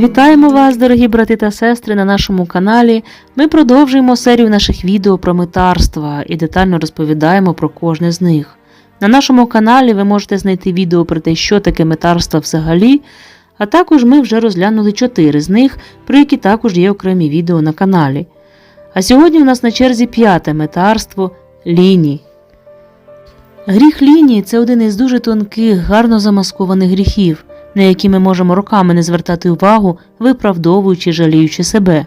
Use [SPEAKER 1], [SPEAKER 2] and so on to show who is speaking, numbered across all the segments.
[SPEAKER 1] Вітаємо вас, дорогі брати та сестри, на нашому каналі. Ми продовжуємо серію наших відео про митарства і детально розповідаємо про кожне з них. На нашому каналі ви можете знайти відео про те, що таке митарство взагалі, а також ми вже розглянули чотири з них, про які також є окремі відео на каналі. А сьогодні у нас на черзі п'яте митарство ліній. Гріх лінії це один із дуже тонких, гарно замаскованих гріхів, на які ми можемо роками не звертати увагу, виправдовуючи, жаліючи себе.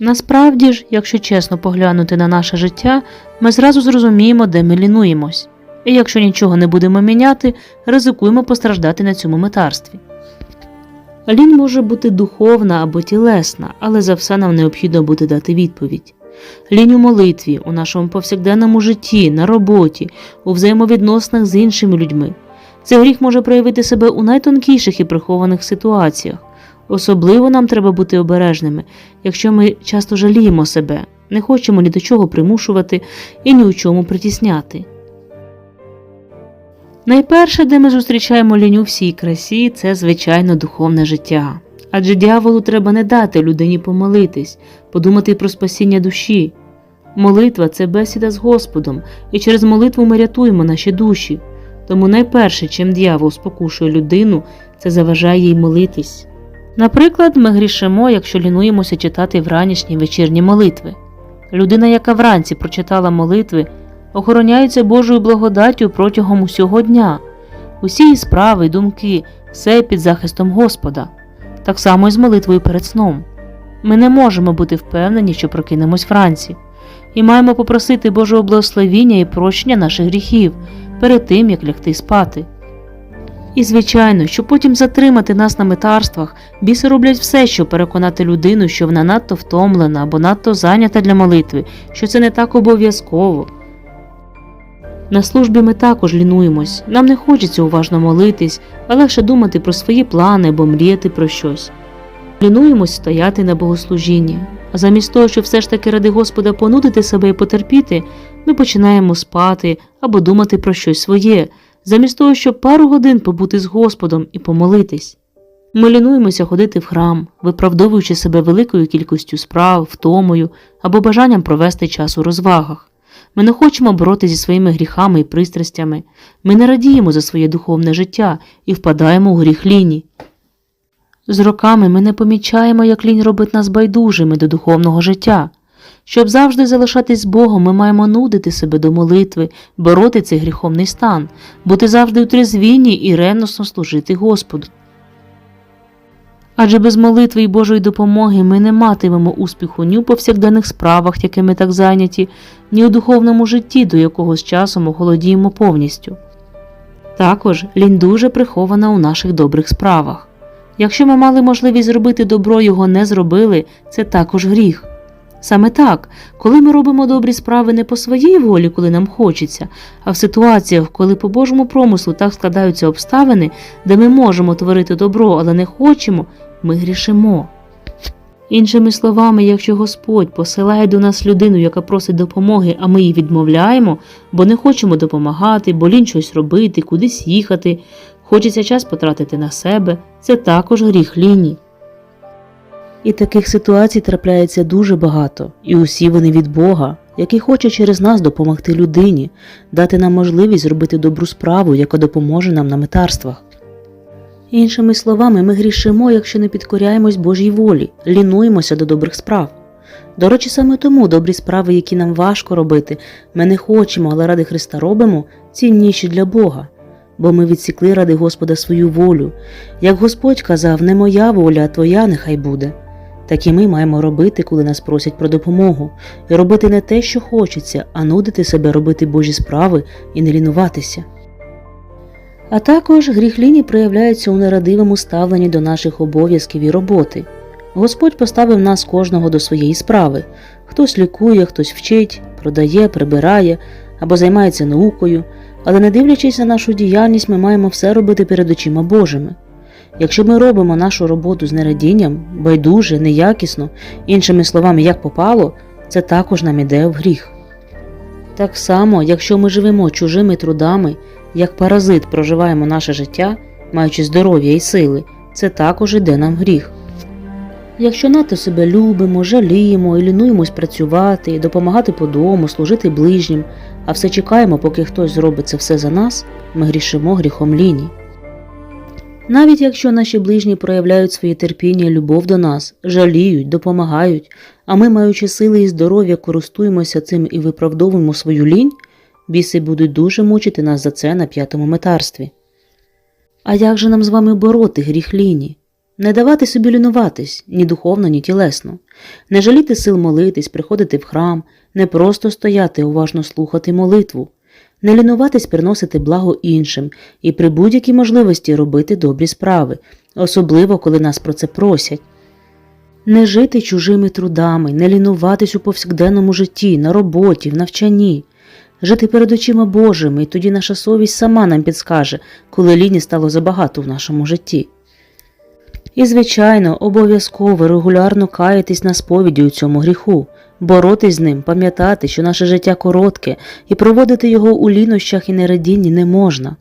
[SPEAKER 1] Насправді ж, якщо чесно поглянути на наше життя, ми зразу зрозуміємо, де ми лінуємось. І якщо нічого не будемо міняти, ризикуємо постраждати на цьому метарстві. Лінь може бути духовна або тілесна, але за все нам необхідно буде дати відповідь. Лінь у молитві, у нашому повсякденному житті, на роботі, у взаємовідносинах з іншими людьми. Цей гріх може проявити себе у найтонкіших і прихованих ситуаціях. Особливо нам треба бути обережними, якщо ми часто жаліємо себе, не хочемо ні до чого примушувати і ні у чому притісняти. Найперше, де ми зустрічаємо лінь у всій красі, це звичайно духовне життя. Адже дьяволу треба не дати людині помолитись, подумати про спасіння душі. Молитва це бесіда з Господом, і через молитву ми рятуємо наші душі. Тому найперше, чим дьявол спокушує людину, це заважає їй молитись. Наприклад, ми грішимо, якщо лінуємося читати вранішні вечірні молитви. Людина, яка вранці прочитала молитви, охороняється Божою благодаттю протягом усього дня. Усі її справи думки, все під захистом Господа. Так само і з молитвою перед сном. Ми не можемо бути впевнені, що прокинемось вранці, і маємо попросити Божого благословіння і прощення наших гріхів перед тим, як лягти спати. І, звичайно, щоб потім затримати нас на метарствах, біси роблять все, щоб переконати людину, що вона надто втомлена або надто зайнята для молитви, що це не так обов'язково. На службі ми також лінуємось, нам не хочеться уважно молитись, а легше думати про свої плани або мріяти про щось. Лінуємось стояти на богослужінні, а замість того, щоб все ж таки ради Господа понудити себе і потерпіти, ми починаємо спати або думати про щось своє, замість того, щоб пару годин побути з Господом і помолитись. Ми лінуємося ходити в храм, виправдовуючи себе великою кількістю справ, втомою або бажанням провести час у розвагах. Ми не хочемо боротися зі своїми гріхами і пристрастями. Ми не радіємо за своє духовне життя і впадаємо у гріх ліні. З роками ми не помічаємо, як лінь робить нас байдужими до духовного життя. Щоб завжди залишатись Богом, ми маємо нудити себе до молитви, бороти цей гріховний стан, бути завжди у трезвінні і ревносно служити Господу. Адже без молитви і Божої допомоги ми не матимемо успіху ні у повсякденних справах, якими так зайняті, ні у духовному житті, до якого з часом охолодіємо повністю. Також лінь дуже прихована у наших добрих справах. Якщо ми мали можливість зробити добро, його не зробили, це також гріх. Саме так, коли ми робимо добрі справи не по своїй волі, коли нам хочеться, а в ситуаціях, коли по Божому промислу так складаються обставини, де ми можемо творити добро, але не хочемо, ми грішимо. Іншими словами, якщо Господь посилає до нас людину, яка просить допомоги, а ми їй відмовляємо, бо не хочемо допомагати, бо лінь щось робити, кудись їхати, хочеться час потратити на себе, це також гріх лінії. І таких ситуацій трапляється дуже багато, і усі вони від Бога, який хоче через нас допомогти людині, дати нам можливість зробити добру справу, яка допоможе нам на метарствах. Іншими словами, ми грішимо, якщо не підкоряємось Божій волі, лінуємося до добрих справ. До речі, саме тому добрі справи, які нам важко робити, ми не хочемо, але ради Христа робимо, цінніші для Бога. Бо ми відсікли ради Господа свою волю. Як Господь казав, не моя воля, а твоя нехай буде. Так і ми маємо робити, коли нас просять про допомогу, і робити не те, що хочеться, а нудити себе робити Божі справи і не лінуватися. А також гріх ліні проявляється у нерадивому ставленні до наших обов'язків і роботи. Господь поставив нас кожного до своєї справи хтось лікує, хтось вчить, продає, прибирає або займається наукою, але не дивлячись на нашу діяльність, ми маємо все робити перед очима Божими. Якщо ми робимо нашу роботу з нерадінням, байдуже, неякісно, іншими словами, як попало, це також нам іде в гріх. Так само, якщо ми живемо чужими трудами, як паразит проживаємо наше життя, маючи здоров'я і сили, це також іде нам гріх. Якщо надто себе любимо, жаліємо і лінуємось працювати, допомагати по дому, служити ближнім, а все чекаємо, поки хтось зробить це все за нас, ми грішимо гріхом ліні. Навіть якщо наші ближні проявляють своє терпіння і любов до нас, жаліють, допомагають, а ми, маючи сили і здоров'я, користуємося цим і виправдовуємо свою лінь, біси будуть дуже мучити нас за це на п'ятому метарстві. А як же нам з вами бороти гріх ліні? Не давати собі лінуватись ні духовно, ні тілесно, не жаліти сил молитись, приходити в храм, не просто стояти, уважно слухати молитву, не лінуватись приносити благо іншим і при будь-якій можливості робити добрі справи, особливо коли нас про це просять. Не жити чужими трудами, не лінуватись у повсякденному житті, на роботі, в навчанні, жити перед очима Божими, і тоді наша совість сама нам підскаже, коли ліні стало забагато в нашому житті. І, звичайно, обов'язково регулярно каятись на сповіді у цьому гріху, боротись з ним, пам'ятати, що наше життя коротке, і проводити його у лінощах і нерадінні не можна.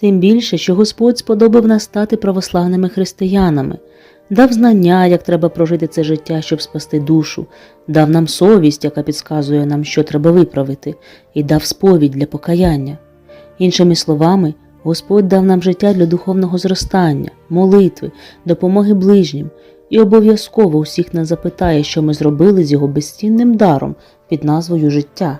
[SPEAKER 1] Тим більше, що Господь сподобав нас стати православними християнами, дав знання, як треба прожити це життя, щоб спасти душу, дав нам совість, яка підказує нам, що треба виправити, і дав сповідь для покаяння. Іншими словами, Господь дав нам життя для духовного зростання, молитви, допомоги ближнім і обов'язково усіх нас запитає, що ми зробили з його безцінним даром під назвою життя.